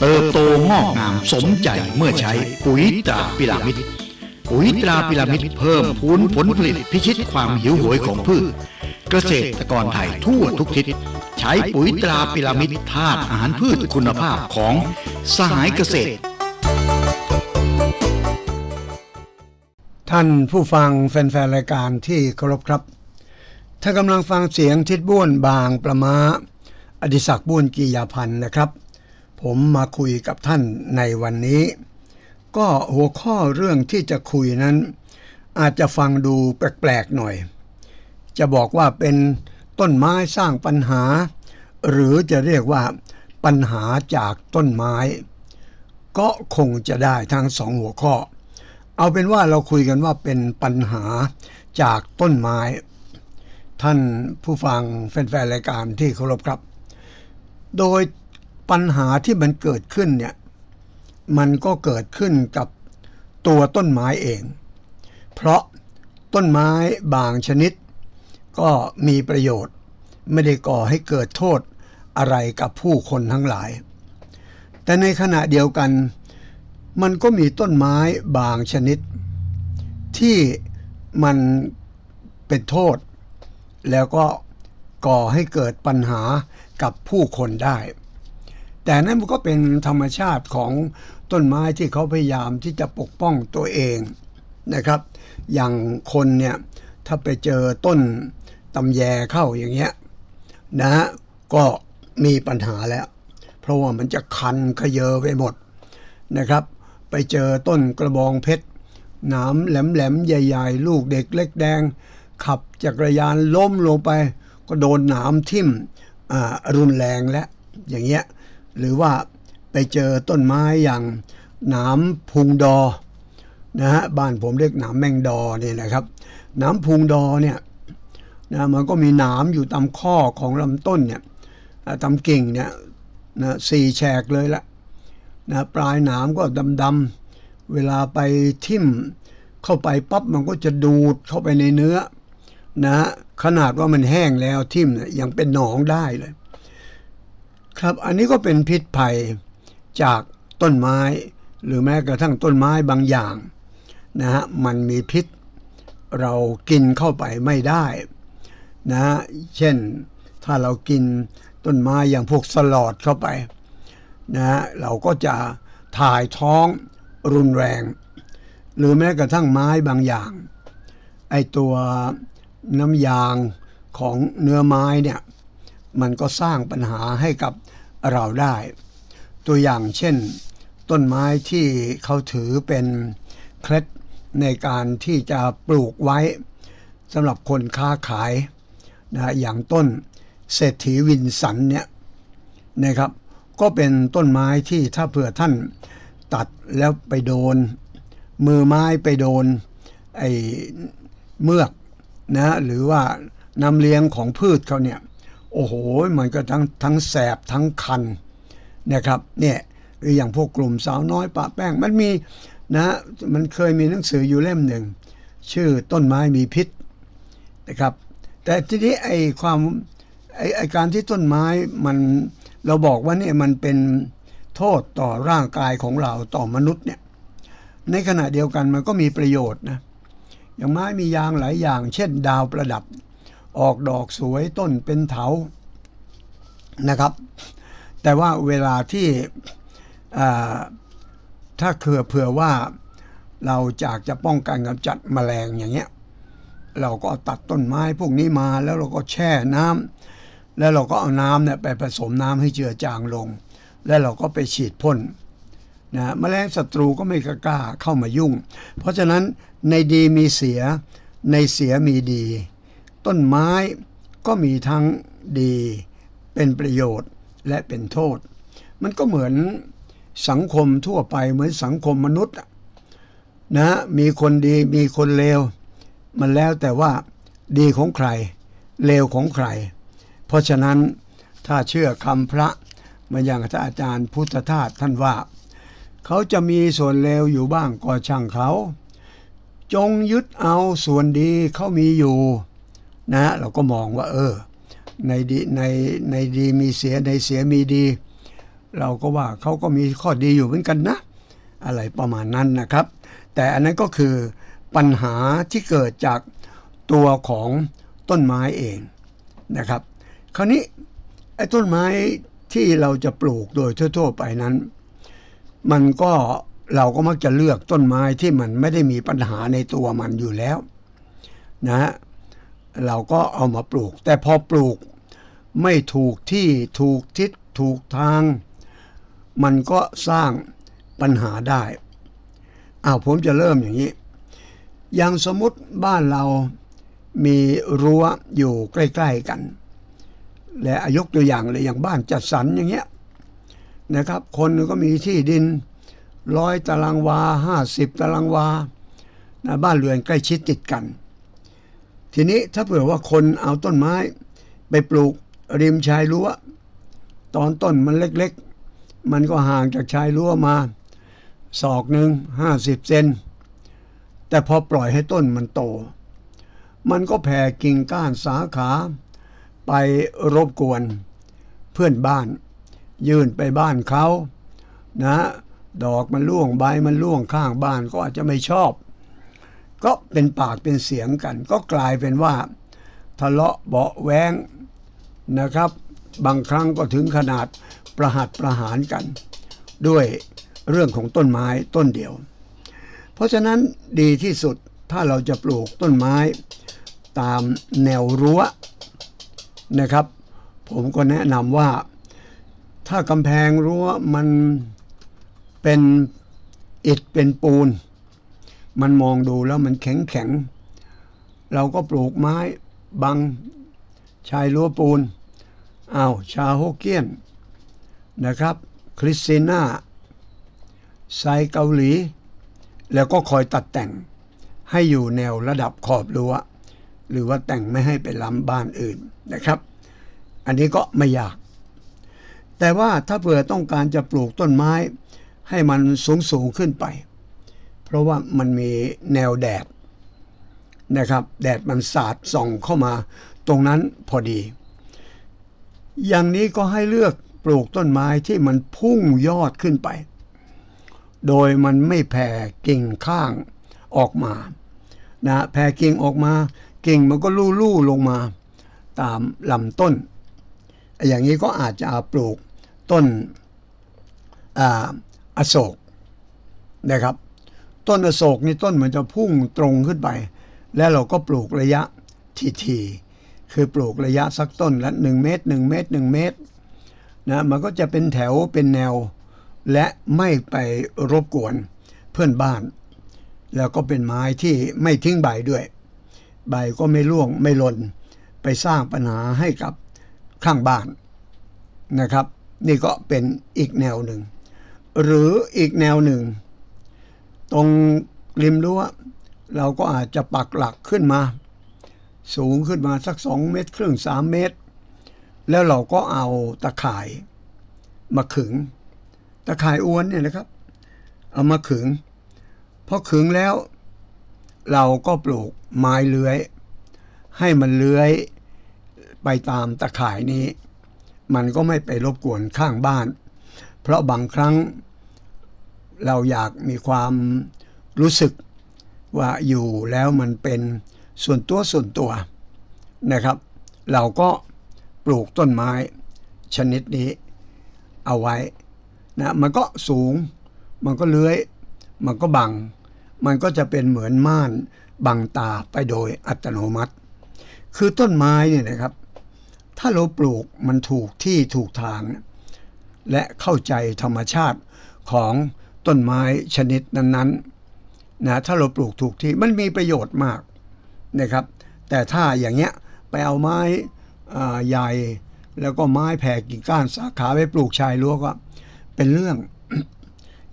เติบโตงอกงามสมใจเมื่อใช้ปุ๋ยตราพิรามิดปุ๋ยตราพิรามิดเพิ่มพูนผลผลิตพิชิตความหิวโหยของพืช เกษตรกรไทยทั่วทุกทิศ ใช้ปุ๋ยตราพิรามิดธาตุอาหารพืชคุณภาพของสหายเกษตร ท่านผู้ฟังแฟนๆรายการที่เคารพครับถ้ากำลังฟังเสียงทิดบ้วนบางประมาอดิศักดิ์บ้วนกียาพันธ์นะครับ ผมมาคุยกับท่านในวันนี้ ก็หัวข้อเรื่องที่จะคุยนั้น อาจจะฟังดูแปลกๆหน่อย จะบอกว่าเป็นต้นไม้สร้างปัญหา หรือจะเรียกว่าปัญหาจากต้นไม้ ก็คงจะได้ทั้งสองหัวข้อ เอาเป็นว่าเราคุยกันว่าเป็นปัญหาจากต้นไม้ ท่านผู้ฟังแฟนๆรายการที่เคารพครับ โดย ปัญหาที่มันเกิดขึ้นเนี่ยมันก็เกิดขึ้นกับตัวต้นไม้เอง เพราะต้นไม้บางชนิด ก็มีประโยชน์ ไม่ได้ก่อให้เกิดโทษอะไรกับผู้คนทั้งหลาย แต่ในขณะเดียวกัน มันก็มีต้นไม้บางชนิด ที่มันเป็นโทษ แล้วก็ก่อให้เกิดปัญหากับผู้คนได้ แต่นั่นมันก็เป็นธรรมชาติของต้นไม้ที่เขาพยายามที่จะปกป้องตัวเองนะครับ อย่างคนเนี่ยถ้าไปเจอต้นตำแยเข้าอย่างเงี้ยนะก็มีปัญหาแล้ว เพราะว่ามันจะคันขยเยอไปหมดนะครับ ไปเจอต้นกระบองเพชรหนามแหลมๆใหญ่ ๆ ลูกเด็กเล็กแดง ขับจักรยานล้มลงไป ก็โดนหนามทิ่มรุนแรงและอย่างเงี้ย หรือว่าไปเจอต้นไม้อย่างหนามพุงดอนะฮะบ้านผมเรียกหนามแมงดอเนี่ยนะครับหนามพุงดอเนี่ยนะมันก็มีหนามอยู่ตามข้อของลำต้นเนี่ยตามกิ่งเนี่ยนะสี่แฉกเลยละนะปลายหนามก็ดำๆเวลาไปทิ่มเข้าไปปั๊บมันก็จะดูดเข้าไปในเนื้อนะขนาดว่ามันแห้งแล้วทิ่มเนี่ยยังเป็นหนองได้เลย ครับอันนี้ก็เป็นพิษภัยจากต้นไม้ หรือแม้กระทั่งต้นไม้บางอย่างนะฮะมันมีพิษ เรากินเข้าไปไม่ได้นะเช่นถ้าเรากินต้นไม้อย่างพวกสลอดเข้าไปนะฮะเราก็จะถ่ายท้องรุนแรง หรือแม้กระทั่งไม้บางอย่าง ไอตัวน้ำยางของเนื้อไม้เนี่ย มันก็สร้างปัญหาให้กับเราได้ ตัวอย่างเช่น ต้นไม้ที่เขาถือเป็นเคล็ดในการที่จะปลูกไว้สำหรับคนค้าขายนะอย่างต้นเศรษฐีวินสันเนี่ยนะครับ ก็เป็นต้นไม้ที่ถ้าเผื่อท่านตัดแล้วไปโดน มือไม้ไปโดนไอ้เมือกนะหรือว่าน้ำเลี้ยงของพืชเขาเนี่ย โอ้โห มันก็ทั้งทั้งแสบทั้งคันนะครับเนี่ยหรืออย่างพวกกลุ่มสาวน้อยปะแป้งมันมีนะมันเคยมีหนังสืออยู่เล่มหนึ่ง ชื่อต้นไม้มีพิษนะครับ แต่ทีนี้ไอ้ความไอ้ไอการที่ต้นไม้มันเราบอกว่าเนี่ยมันเป็นโทษต่อร่างกายของเราต่อมนุษย์เนี่ยในขณะเดียวกันมันก็มีประโยชน์นะอย่างไม้มียางหลายอย่าง เช่น ดาวประดับ ออกดอกสวยต้นเป็นเถานะครับ แต่ว่าเวลาที่ถ้าเผื่อเผื่อว่าเราจากจะป้องกันกำจัดแมลงอย่างเงี้ยเราก็ตัดต้นไม้พวกนี้มาแล้วเราก็แช่น้ำแล้วเราก็เอาน้ำเนี่ยไปผสมน้ำให้เจือจางลง แล้วเราก็ไปฉีดพ่นนะแมลงศัตรูก็ไม่กล้าเข้ามายุ่ง เพราะฉะนั้นในดีมีเสียในเสียมีดี ต้นไม้ก็มีทั้งดีเป็นประโยชน์และเป็นโทษ มันก็เหมือนสังคมทั่วไปเหมือนสังคมมนุษย์นะมีคนดีมีคนเลว มันแล้วแต่ว่าดีของใคร เลวของใคร เพราะฉะนั้นถ้าเชื่อคำพระมาอย่างท่านอาจารย์พุทธทาสท่านว่า เขาจะมีส่วนเลวอยู่บ้างก็ช่างเขา จงยึดเอาส่วนดีเขามีอยู่ นะเราก็มองว่า เออ ในดีในในดีมีเสียในเสียมีดี เราก็ว่าเขาก็มีข้อดีอยู่เหมือนกันนะ อะไรประมาณนั้นนะครับ แต่อันนั้นก็คือปัญหาที่เกิดจากตัวของต้นไม้เองนะครับ คราวนี้ไอ้ต้นไม้ที่เราจะปลูกโดยทั่วๆไปนั้น มันก็เราก็มักจะเลือกต้นไม้ที่มันไม่ได้มีปัญหาในตัวมันอยู่แล้วนะฮะ เราก็เอามาปลูก แต่พอปลูกไม่ถูกที่ถูกทิศถูกทาง มันก็สร้างปัญหาได้อ้าวผมจะเริ่มอย่างนี้ อย่างสมมติบ้านเรามีรั้วอยู่ใกล้ ๆกัน และยกตัวอย่างเลยอย่างบ้านจัดสรรอย่างเงี้ยนะครับ คนก็มีที่ดินร้อยตารางวาห้าสิบตารางวานะบ้านเรือนใกล้ชิดติดกัน ทีนี้ถ้าเผื่อว่าคนเอาต้นไม้ ไปปลูกริมชายรั้ว ตอนต้นมันเล็กๆ มันก็ห่างจากชายรั้วมา ศอกหนึ่งห้าสิบเซนแต่พอปล่อยให้ต้นมันโต มันก็แผ่กิ่งก้านสาขา ไปรบกวน เพื่อนบ้าน ยื่นไปบ้านเขา นะ ดอกมันร่วงใบมันร่วงข้างบ้านก็อาจจะไม่ชอบ ก็เป็นปากเป็นเสียงกัน ก็กลายเป็นว่า ทะเลาะเบาะแวงนะครับ บางครั้งก็ถึงขนาดประหัดประหารกัน ด้วยเรื่องของต้นไม้ต้นเดียว เพราะฉะนั้นดีที่สุดถ้าเราจะปลูกต้นไม้ตามแนวรั้วนะครับ ผมก็แนะนำว่า ถ้ากำแพงรั้วมันเป็นอิฐเป็นปูน มันมองดูแล้วมันแข็งแข็ง เราก็ปลูกไม้บังชายรั้วปูนอ้าวชาโฮเกียนนะครับ คริสติน่าไซเกาหลี แล้วก็คอยตัดแต่งให้อยู่แนวระดับขอบรั้วหรือว่าแต่งไม่ให้ไปล้ำบ้านอื่นนะครับ อันนี้ก็ไม่ยาก แต่ว่าถ้าเผื่อต้องการจะปลูกต้นไม้ให้มันสูงสูงขึ้นไป เพราะว่ามันมีแนวแดดนะครับ แดดมันสาดส่องเข้ามาตรงนั้นพอดี อย่างนี้ก็ให้เลือกปลูกต้นไม้ที่มันพุ่งยอดขึ้นไป โดยมันไม่แผ่กิ่งข้างออกมานะแผ่กิ่งออกมา กิ่งมันก็ลู่ๆลงมา ตามลำต้น อย่างนี้ก็อาจจะปลูกต้นออโศกนะครับ ต้นอโศกนี่ต้นมันจะพุ่งตรงขึ้นไป แล้วเราก็ปลูกระยะทีๆคือปลูกระยะสักต้นละหนึ่งเมตรหนึ่งเมตรหนึ่งเมตรนะมันก็จะเป็นแถวเป็นแนว และไม่ไปรบกวนเพื่อนบ้าน แล้วก็เป็นไม้ที่ไม่ทิ้งใบด้วย ใบก็ไม่ร่วงไม่หล่นไปสร้างปัญหาให้กับข้างบ้านนะครับ นี่ก็เป็นอีกแนวหนึ่ง หรืออีกแนวหนึ่ง ตรงริมรั้วเราก็อาจจะปักหลักขึ้นมา สูงขึ้นมาสักสองเมตรครึ่งสามเมตร แล้วเราก็เอาตะข่ายมาขึง ตะข่ายอวนเนี่ยนะครับ เอามาขึงพอขึงแล้ว เราก็ปลูกไม้เลื้อย ให้มันเลื้อยไปตามตะข่ายนี้ มันก็ไม่ไปรบกวนข้างบ้าน เพราะบางครั้ง เราอยากมีความรู้สึกว่าอยู่แล้วมันเป็นส่วนตัวส่วนตัวนะครับ เราก็ปลูกต้นไม้ชนิดนี้เอาไว้นะมันก็สูง มันก็เลื้อย มันก็บัง มันก็จะเป็นเหมือนม่านบังตาไปโดยอัตโนมัติ คือต้นไม้เนี่ยนะครับ ถ้าเราปลูกมันถูกที่ถูกทาง และเข้าใจธรรมชาติของ ต้นไม้ชนิดนั้นๆนะถ้าเราปลูกถูกที่มันมีประโยชน์มากนะครับ แต่ถ้าอย่างเงี้ยไปเอาไม้ใหญ่แล้วก็ไม้แผ่กิ่งก้านสาขาไปปลูกชายรั้วก็เป็นเรื่อง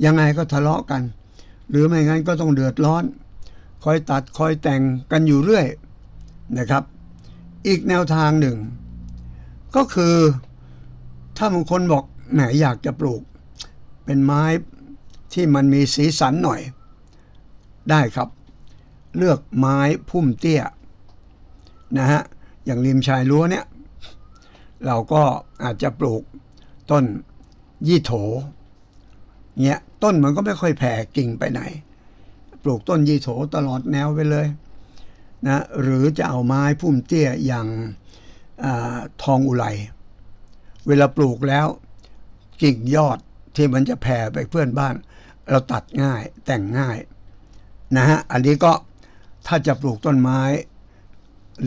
ยังไงก็ทะเลาะกัน หรือไม่งั้นก็ต้องเดือดร้อน คอยตัดคอยแต่งกันอยู่เรื่อยนะครับ อีกแนวทางหนึ่ง ก็คือถ้าบางคนบอกแหมอยากจะปลูก เป็นไม้ ที่มันมีสีสันหน่อย ได้ครับ เลือกไม้พุ่มเตี้ยนะฮะอย่างริมชายรั้วเนี่ยเราก็อาจจะปลูกต้นยี่โถเงี้ยต้นมันก็ไม่ค่อยแผ่กิ่งไปไหน ปลูกต้นยี่โถตลอดแนวไปเลยนะหรือจะเอาไม้พุ่มเตี้ยอย่างอาทองอุไรเวลาปลูกแล้วกิ่งยอดที่มันจะแผ่ไปเพื่อนบ้าน เราตัดง่ายแต่งง่ายนะฮะอันนี้ก็ถ้าจะปลูกต้นไม้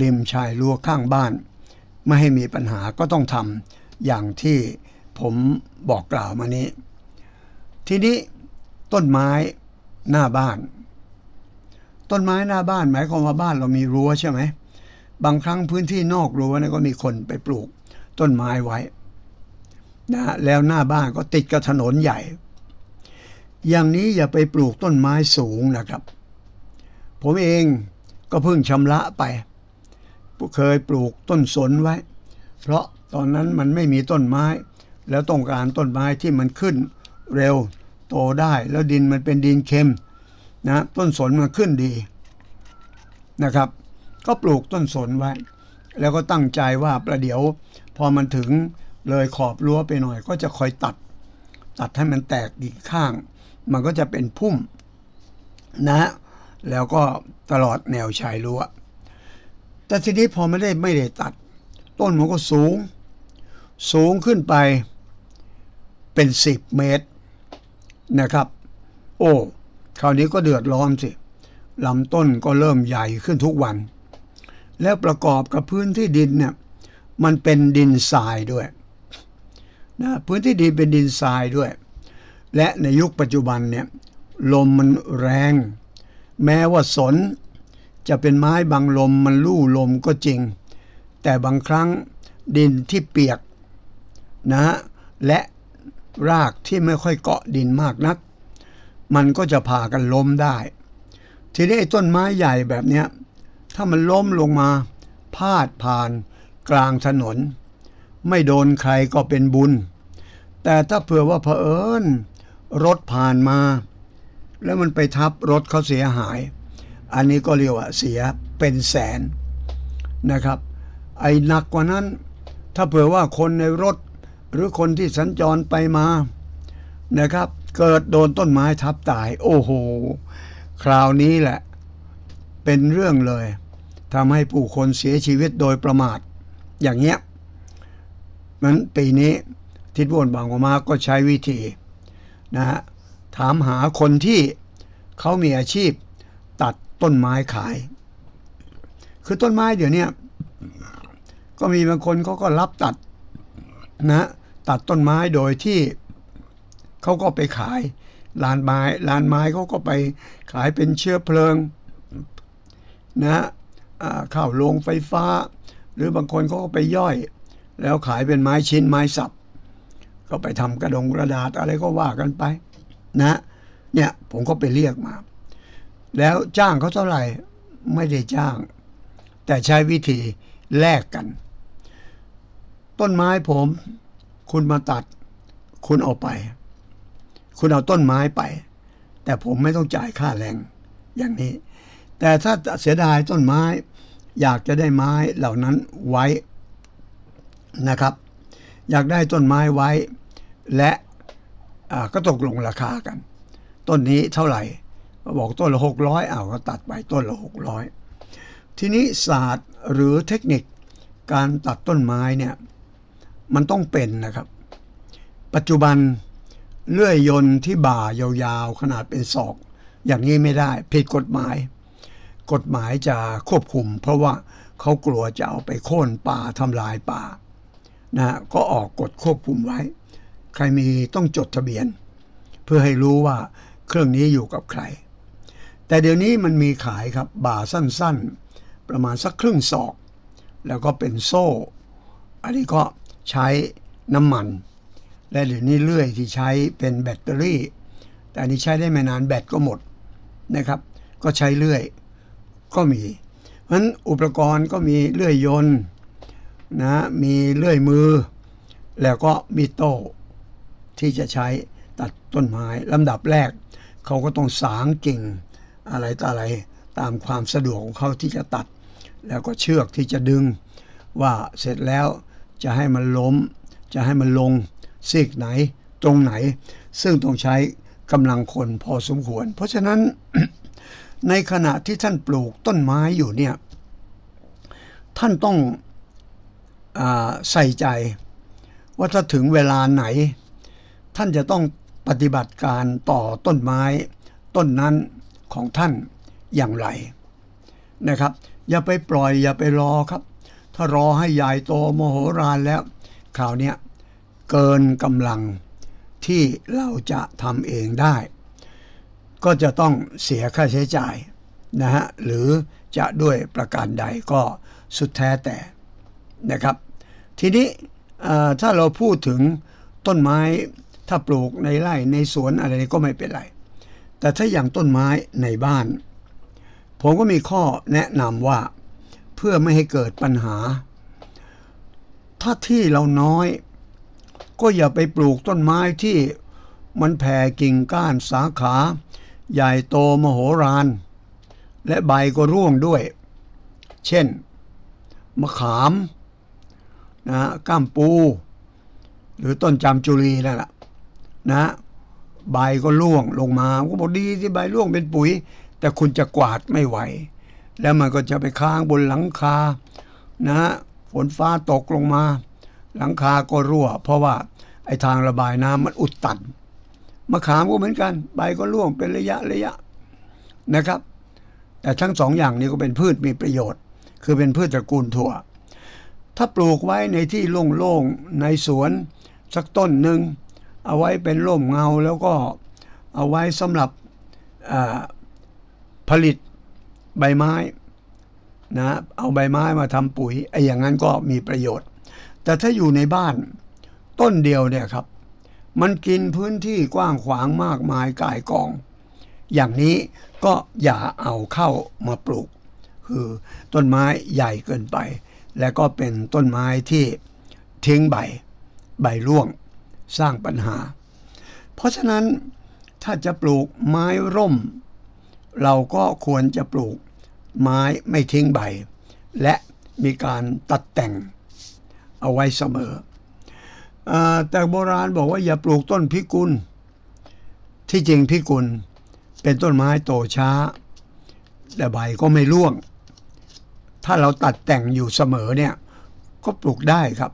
ริมชายรั้วข้างบ้าน ไม่ให้มีปัญหาก็ต้องทำอย่างที่ผมบอกกล่าวมานี้ ทีนี้ต้นไม้หน้าบ้าน ต้นไม้หน้าบ้านหมายความว่าบ้านเรามีรั้วใช่ไหมบางครั้งพื้นที่นอกรั้วนะก็มีคนไปปลูกต้นไม้ไว้นะแล้วหน้าบ้านก็ติดกับถนนใหญ่ อย่างนี้อย่าไปปลูกต้นไม้สูงนะครับ ผมเองก็เพิ่งชำระไปเคยปลูกต้นสนไว้ เพราะตอนนั้นมันไม่มีต้นไม้ แล้วต้องการต้นไม้ที่มันขึ้นเร็วโตได้แล้วดินมันเป็นดินเค็มนะต้นสนมันขึ้นดีนะครับ ก็ปลูกต้นสนไว้ แล้วก็ตั้งใจว่าประเดี๋ยว พอมันถึงเลยขอบรั้วไปหน่อย ก็จะคอยตัด ตัดให้มันแตกอีกข้าง มันก็จะเป็นพุ่มนะ แล้วก็ตลอดแนวชายรั้วแต่ทีนี้พอไม่ได้ไม่ได้ตัด ต้นมันก็สูง สูงขึ้นไปเป็นสิบเมตรนะครับ โอ้คราวนี้ก็เดือดร้อนสิลำต้นก็เริ่มใหญ่ขึ้นทุกวัน แล้วประกอบกับพื้นที่ดินเนี่ยมันเป็นดินทรายด้วยนะพื้นที่ดินเป็นดินทรายด้วย และในยุคปัจจุบันเนี่ยลมมันแรง แม้ว่าสน จะเป็นไม้บางลมมันลู่ลมก็จริง แต่บางครั้งดินที่เปียกนะและรากที่ไม่ค่อยเกาะดินมากนัก มันก็จะพากันล้มได้ ทีนี้ต้นไม้ใหญ่แบบเนี้ยถ้ามันล้มลงมาพาดผ่านกลางถนน ไม่โดนใครก็เป็นบุญ แต่ถ้าเผื่อว่าเผอิญ รถผ่านมา แล้วมันไปทับรถเขาเสียหาย อันนี้ก็เรียกว่าเสียเป็นแสนนะครับ ไอ้หนักกว่านั้น ถ้าเผื่อว่าคนในรถหรือคนที่สัญจรไปมานะครับ เกิดโดนต้นไม้ทับตาย โอ้โห คราวนี้แหละ เป็นเรื่องเลยทำให้ผู้คนเสียชีวิตโดยประมาท อย่างเงี้ยนั้นปีนี้ทิศบนบางกอกมาก็ใช้วิธี นะฮะถามหาคนที่เขามีอาชีพตัดต้นไม้ขาย คือต้นไม้เดี๋ยวนี้ก็มีบางคนเขาก็รับตัดนะตัดต้นไม้โดยที่เขาก็ไปขายลานไม้ลานไม้เขาก็ไปขายเป็นเชื้อเพลิงนะข้าวโรงไฟฟ้า หรือบางคนเขาก็ไปย่อย แล้วขายเป็นไม้ชิ้นไม้สับ ก็ไปทำกระดงกระดาษอะไรก็ว่ากันไป นะ เนี่ยผมก็ไปเรียกมา แล้วจ้างเขาเท่าไหร่ไม่ได้จ้าง แต่ใช้วิธีแลกกัน ต้นไม้ผม คุณมาตัด คุณเอาไป คุณเอาต้นไม้ไป แต่ผมไม่ต้องจ่ายค่าแรงอย่างนี้ แต่ถ้าเสียดายต้นไม้ อยากจะได้ไม้เหล่านั้นไว้นะครับ อยากได้ต้นไม้ไว้ และก็ตกลงราคากัน ต้นนี้เท่าไหร่บอกต้นละหกร้อยเอาก็ตัดไปต้นละหกร้อยทีนี้ศาสตร์หรือเทคนิคการตัดต้นไม้เนี่ยมันต้องเป็นนะครับ ปัจจุบันเลื่อยยนต์ที่บ่ายาวๆ ขนาดเป็นศอก อย่างนี้ไม่ได้ผิดกฎหมาย กฎหมายจะควบคุม เพราะว่าเขากลัวจะเอาไปโค่นป่าทำลายป่านะก็ออกกฎควบคุมไว้ ใครมีต้องจดทะเบียน เพื่อให้รู้ว่าเครื่องนี้อยู่กับใคร แต่เดี๋ยวนี้มันมีขายครับบ่าสั้นๆ ประมาณสักครึ่งศอก แล้วก็เป็นโซ่ อันนี้ก็ใช้น้ำมัน และเดี๋ยวนี้เลื่อยที่ใช้เป็นแบตเตอรี่ แต่อันนี้ใช้ได้ไม่นานแบตก็หมดนะครับ ก็ใช้เลื่อยก็มี เพราะฉะนั้นอุปกรณ์ก็มีเลื่อยยนต์นะมีเลื่อยมือ แล้วก็มีโต้ ที่จะใช้ตัดต้นไม้ลำดับแรก เขาก็ต้องสางกิ่งอะไรต่ออะไรตามความสะดวกของเขาที่จะตัด แล้วก็เชือกที่จะดึงว่าเสร็จแล้วจะให้มันล้ม จะให้มันลงซีกไหน ตรงไหน ซึ่งต้องใช้กำลังคนพอสมควร เพราะฉะนั้นในขณะที่ท่านปลูกต้นไม้อยู่เนี่ย ท่านต้องอใส่ใจว่าถ้าถึงเวลาไหน ท่านจะต้องปฏิบัติการต่อต้นไม้ต้นนั้นของท่านอย่างไรนะครับ อย่าไปปล่อยอย่าไปรอครับ ถ้ารอให้ใหญ่โตโมโหรานแล้วคราวนี้เกินกำลังที่เราจะทำเองได้ ก็จะต้องเสียค่าใช้จ่ายนะฮะหรือจะด้วยประการใดก็สุดแท้แต่นะครับ ทีนี้ถ้าเราพูดถึงต้นไม้ ถ้าปลูกในไร่ในสวนอะไรก็ไม่เป็นไร แต่ถ้าอย่างต้นไม้ในบ้าน ผมก็มีข้อแนะนำว่า เพื่อไม่ให้เกิดปัญหา ถ้าที่เราน้อย ก็อย่าไปปลูกต้นไม้ที่มันแผ่กิ่งก้านสาขา ใหญ่โตมโหฬารและใบก็ร่วงด้วย เช่น มะขามนะก้ามปู หรือต้นจามจุรีนั่นแหละ นะใบก็ร่วงลงมาก็บอกดีที่ใบร่วงเป็นปุ๋ย แต่คุณจะกวาดไม่ไหว แล้วมันก็จะไปค้างบนหลังคานะฝนฟ้าตกลงมา หลังคาก็รั่ว เพราะว่าไอ้ทางระบายน้ำมันอุดตันมะขามก็เหมือนกัน ใบก็ร่วงเป็นระยะระยะนะครับ แต่ทั้งสองอย่างนี้ก็เป็นพืชมีประโยชน์ คือเป็นพืชตระกูลถั่ว ถ้าปลูกไว้ในที่โล่งๆในสวนสักต้นหนึ่ง เอาไว้เป็นร่มเงาแล้วก็เอาไว้สำหรับผลิตใบไม้นะเอาใบไม้มาทำปุ๋ยไอ้อย่างนั้นก็มีประโยชน์ แต่ถ้าอยู่ในบ้านต้นเดียวเนี่ยครับ มันกินพื้นที่กว้างขวางมากมายกายกอง อย่างนี้ก็อย่าเอาเข้ามาปลูก คือต้นไม้ใหญ่เกินไป และก็เป็นต้นไม้ที่ทิ้งใบ ใบร่วง สร้างปัญหา เพราะฉะนั้นถ้าจะปลูกไม้ร่ม เราก็ควรจะปลูกไม้ไม่ทิ้งใบ และมีการตัดแต่งเอาไว้เสมออแต่โบราณบอกว่าอย่าปลูกต้นพิกุล ที่จริงพิกุลเป็นต้นไม้โตช้า แต่ใบก็ไม่ร่วง ถ้าเราตัดแต่งอยู่เสมอเนี่ยก็ปลูกได้ครับ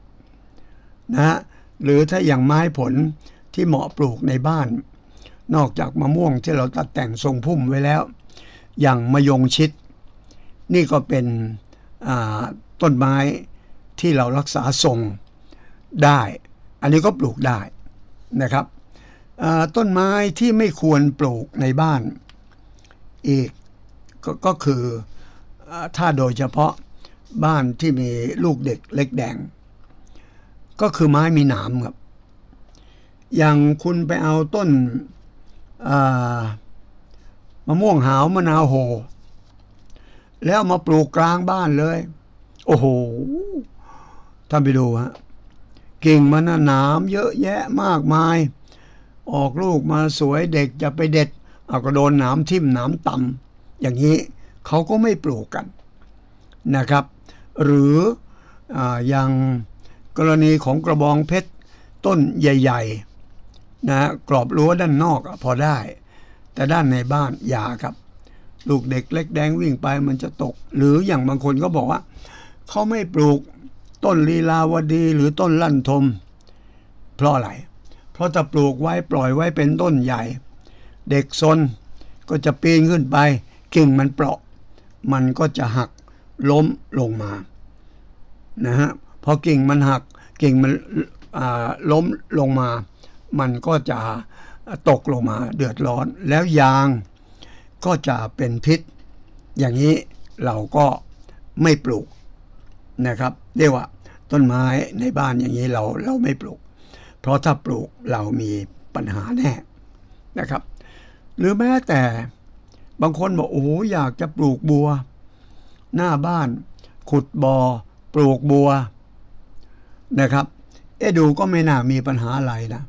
นะ หรือถ้าอย่างไม้ผลที่เหมาะปลูกในบ้าน นอกจากมะม่วงที่เราตัดแต่งทรงพุ่มไว้แล้ว อย่างมะยงชิด นี่ก็เป็นต้นไม้ที่เรารักษาทรงได้ อันนี้ก็ปลูกได้นะครับต้นไม้ที่ไม่ควรปลูกในบ้าน อีกกก็คืออถ้าโดยเฉพาะบ้านที่มีลูกเด็กเล็กแดง ก็คือไม้มีหนามครับ อย่างคุณไปเอาต้นมะม่วงหาวมะนาวโห แล้วมาปลูกกลางบ้านเลย โอ้โหท่านไปดูฮะกิ่งมันหนามเยอะแยะมากมาย ออกลูกมาสวยเด็กจะไปเด็ดเอาก็โดนหนามทิ่มหนามต่ำอย่างนี้เขาก็ไม่ปลูกกันนะครับ หรือออย่าง กรณีของกระบองเพชรต้นใหญ่ๆนะกรอบรั้วด้านนอกพอได้ แต่ด้านในบ้านอย่าครับ ลูกเด็กเล็กแดงวิ่งไปมันจะตก หรืออย่างบางคนก็บอกว่าเขาไม่ปลูกต้นลีลาวดีหรือต้นลั่นทม เพราะอะไร เพราะถ้าปลูกไว้ปล่อยไว้เป็นต้นใหญ่ เด็กซนก็จะปีนขึ้นไปกิ่งมันเปราะ มันก็จะหักล้มลงมานะฮะ พอกิ่งมันหักกิ่งมันล้มลงมา มันก็จะตกลงมาเดือดร้อน แล้วยางก็จะเป็นพิษ อย่างนี้เราก็ไม่ปลูกนะครับ เรียกว่าต้นไม้ในบ้านอย่างนี้เราเราไม่ปลูก เพราะถ้าปลูกเรามีปัญหาแน่นะครับ หรือแม้แต่บางคนบอกโอ้โหอยากจะปลูกบัว หน้าบ้าน ขุดบอ่อปลูกบัว นะครับเอ๊ดูก็ไม่น่ามีปัญหาอะไรนะ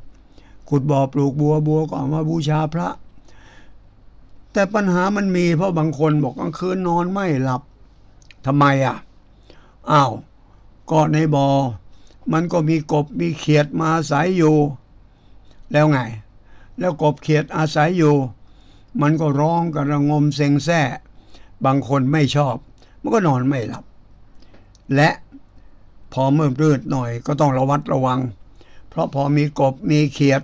ขุดบ่อปลูกบัวบัวก็เอามาบูชาพระ แต่ปัญหามันมีเพราะบางคนบอกกลางคืนนอนไม่หลับทำไมอะอ้าวก็ในบอ่อมันก็มีกบมีเขียดมาอาศัยอยู่ แล้วไง แล้วกบเขียดอาศัยอยู่ มันก็ร้องกระงมเซ็งแซ่บางคนไม่ชอบ มันก็นอนไม่หลับ และ พอเมื่อรืดหน่อยก็ต้องระวัดระวัง เพราะพอมีกบมีเขียด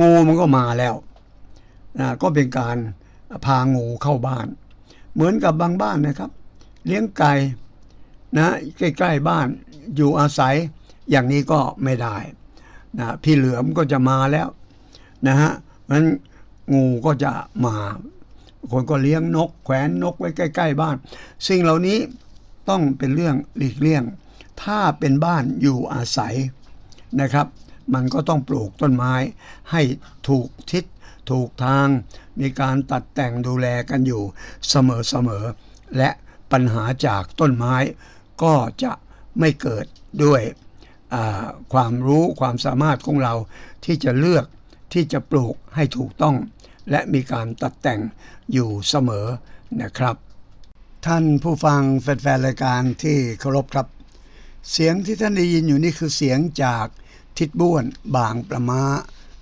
งูมันก็มาแล้วนะก็เป็นการพางูเข้าบ้าน เหมือนกับบางบ้านนะครับ เลี้ยงไก่นะใกล้ๆบ้านอยู่อาศัยอย่างนี้ก็ไม่ได้นะพี่เหลือมก็จะมาแล้วนะฮะนั้นงูก็จะมา คนก็เลี้ยงนก แขวนนกไว้ใกล้ ๆ บ้าน สิ่งเหล่านี้ต้องเป็นเรื่องหลีกเลี่ยง ถ้าเป็นบ้านอยู่อาศัยนะครับ มันก็ต้องปลูกต้นไม้ให้ถูกทิศถูกทาง มีการตัดแต่งดูแลกันอยู่เสมอๆ และปัญหาจากต้นไม้ก็จะไม่เกิดด้วยความรู้ความสามารถของเราที่จะเลือกที่จะปลูกให้ถูกต้อง และมีการตัดแต่งอยู่เสมอนะครับ ท่านผู้ฟังแฟนๆรายการที่เคารพครับ เสียงที่ท่านได้ยินอยู่นี่คือเสียงจากทิดบ้วนบางประมา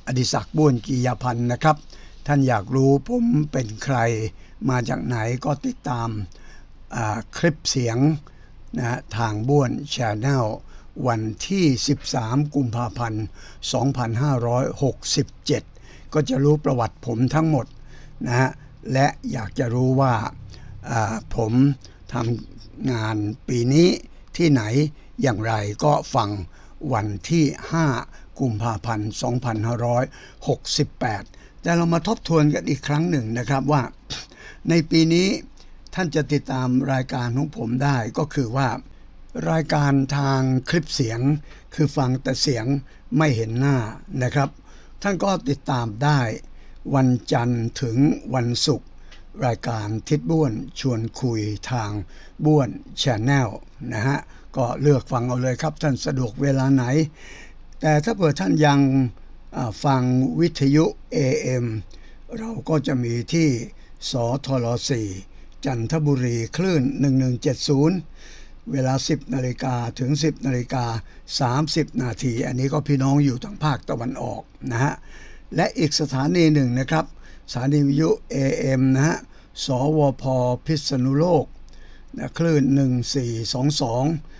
อดิศักดิ์บ้วนกียาพันธ์นะครับ ท่านอยากรู้ผมเป็นใครมาจากไหนก็ติดตามคลิปเสียงนะทางบ้วนชาแนลวันที่ 13 กุมภาพันธ์ 2567 ก็จะรู้ประวัติผมทั้งหมดนะฮะและอยากจะรู้ว่าผมทำงานปีนี้ที่ไหน อย่างไรก็ฟังวันที่ 5 กุมภาพันธ์ 2568 แต่เรามาทบทวนกันอีกครั้งหนึ่งนะครับว่า ในปีนี้ท่านจะติดตามรายการของผมได้ก็คือว่า รายการทางคลิปเสียง คือฟังแต่เสียงไม่เห็นหน้านะครับ ท่านก็ติดตามได้วันจันทร์ถึงวันศุกร์รายการทิศบ้วนชวนคุยทางบ้วนชแนลนะฮะ ก็เลือกฟังเอาเลยครับ ท่านสะดวกเวลาไหน แต่ถ้าเผื่อท่านยังฟังวิทยุ AM เราก็จะมีที่สทร4จันทบุรีคลื่น 1170 เวลา 10นาฬิกาถึง 10นาฬิกา30 นาที อันนี้ก็พี่น้องอยู่ทางภาคตะวันออกนะฮะ และอีกสถานีหนึ่งนะครับ สถานีวิทยุ AM นะฮะ สวพพิษณุโลกนะคลื่น 1422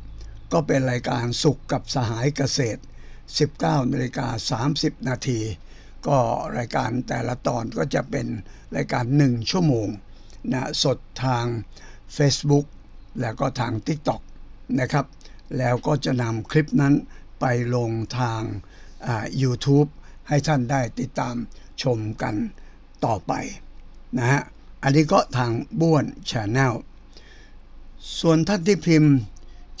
ก็เป็นรายการสุขกับสหายเกษตร 19นาฬิกา30 นาที ก็รายการแต่ละตอนก็จะเป็นรายการ 1 ชั่วโมงนะสดทาง Facebook แล้วก็ทาง TikTok นะครับ แล้วก็จะนำคลิปนั้นไปลงทางอ่า YouTube ให้ท่านได้ติดตามชมกันต่อไปนะฮะ อันนี้ก็ทางบ้วนชาแนลส่วนท่านที่พิมพ์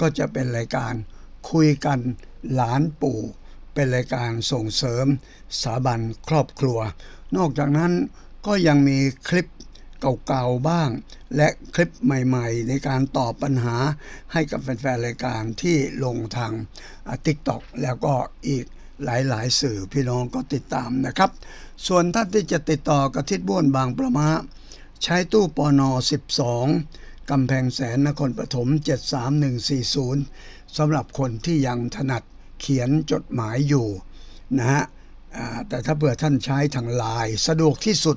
ก็จะเป็นรายการคุยกันหลานปู่ เป็นรายการส่งเสริมสถาบันครอบครัว นอกจากนั้นก็ยังมีคลิปเก่าๆบ้าง และคลิปใหม่ๆ ในการตอบปัญหาให้กับแฟนๆรายการที่ลงทางติ๊กต็อกแล้วก็อีกหลายๆ สื่อพี่น้องก็ติดตามนะครับ ส่วนท่านที่จะติดต่อกับทิศบ้วนบางประมาใช้ตู้ปอนอ12 กำแพงแสนนครปฐม 73140สำหรับคนที่ยังถนัดเขียนจดหมายอยู่นะฮะแต่ถ้าเผื่อท่านใช้ทางไลน์สะดวกที่สุด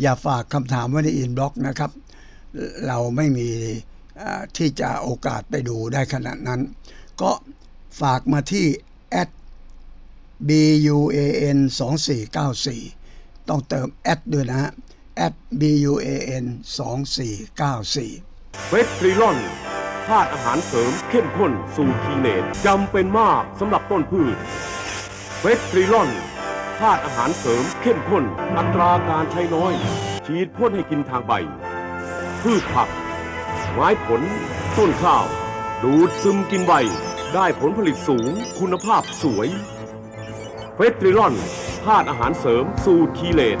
อย่าฝากคำถามไว้ในอินบล็อกนะครับ เราไม่มีที่จะโอกาสไปดูได้ขนาดนั้น ก็ฝากมาที่ buan 2494ต้องเติมแอดด้วยนะฮะ at buan 2494เฟสตรีลอนธาตุอาหารเสริมเข้มข้นสูตรคีเนตจำเป็นมากสำหรับต้นพืชเฟสตรีลอนธาตุอาหารเสริมเข้มข้น อัตราการใช้น้อย ฉีดพ่นให้กินทางใบ พืชผัก ไม้ผล ต้นข้าว ดูดซึมกินใบ ได้ผลผลิตสูง คุณภาพสวยเฟสตรีลอนธาตุอาหารเสริมสูตรคีเลต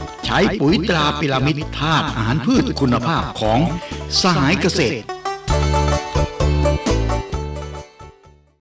ใช้ปุ๋ยตราพิรามิดธาตุอาหารพืชคุณภาพของสหายเกษตร